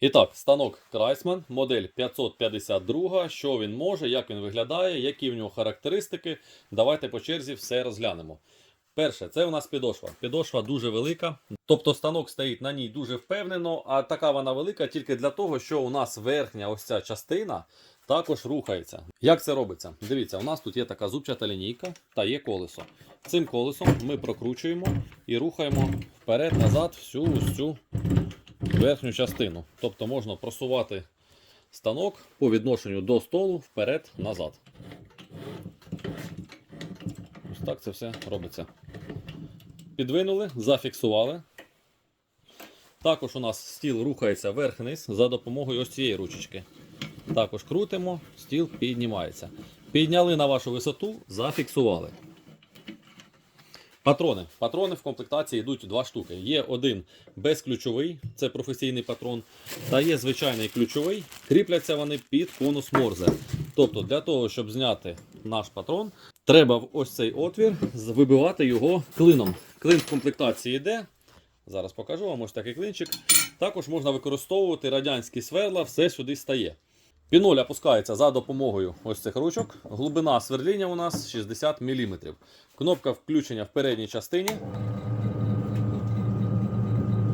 І так, станок Крайсман, модель 552. Що він може, як він виглядає, які в нього характеристики. Давайте по черзі все розглянемо. Перше, це у нас підошва. Підошва дуже велика. Тобто станок стоїть на ній дуже впевнено, а така вона велика тільки для того, що у нас верхня ось ця частина також рухається. Як це робиться? Дивіться, у нас тут є така зубчата лінійка та є колесо. Цим колесом ми прокручуємо і рухаємо вперед-назад всю ось цю верхню частину. Тобто можна просувати станок по відношенню до столу вперед-назад. Ось так це все робиться. Підвинули, зафіксували. Також у нас стіл рухається вверх-вниз за допомогою ось цієї ручечки. Також крутимо, стіл піднімається. Підняли на вашу висоту, зафіксували. Патрони. Патрони в комплектації йдуть два штуки. Є один безключовий, це професійний патрон, та є звичайний ключовий. Кріпляться вони під конус Морзе. Тобто, для того, щоб зняти наш патрон, треба в ось цей отвір вибивати його клином. Клин в комплектації йде. Зараз покажу вам ось такий клинчик. Також можна використовувати радянські сверла, все сюди стає. Піноль опускається за допомогою ось цих ручок. Глибина сверління у нас 60 мм. Кнопка включення в передній частині.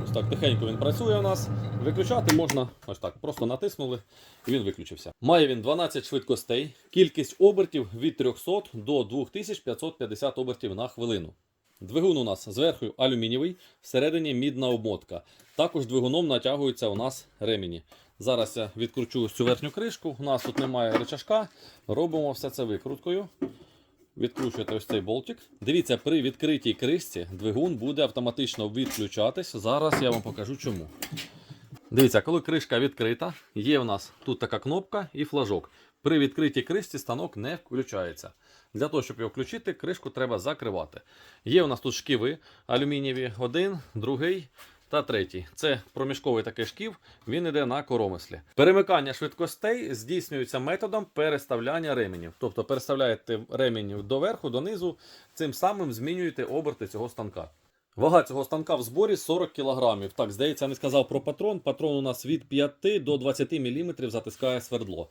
Ось так тихенько він працює у нас. Виключати можна ось так, просто натиснули і він виключився. Має він 12 швидкостей, кількість обертів від 300 до 2550 обертів на хвилину. Двигун у нас зверху алюмінієвий, всередині мідна обмотка. Також двигуном натягуються у нас ремені. Зараз я відкручу цю верхню кришку. У нас тут немає рычажка. Робимо все це викруткою. Відкручуєте ось цей болтик. Дивіться, при відкритій кришці двигун буде автоматично відключатись. Зараз я вам покажу чому. Дивіться, коли кришка відкрита, є у нас тут така кнопка і флажок. При відкритій кришці станок не включається. Для того, щоб його включити, кришку треба закривати. Є у нас тут шківи алюмінієві, один, другий та третій. Це проміжковий такий шків, він йде на коромислі. Перемикання швидкостей здійснюється методом переставляння ременів. Тобто переставляєте ремінь доверху, донизу, цим самим змінюєте оберти цього станка. Вага цього станка в зборі 40 кг. Так, здається, не сказав про патрон. Патрон у нас від 5 до 20 мм затискає свердло.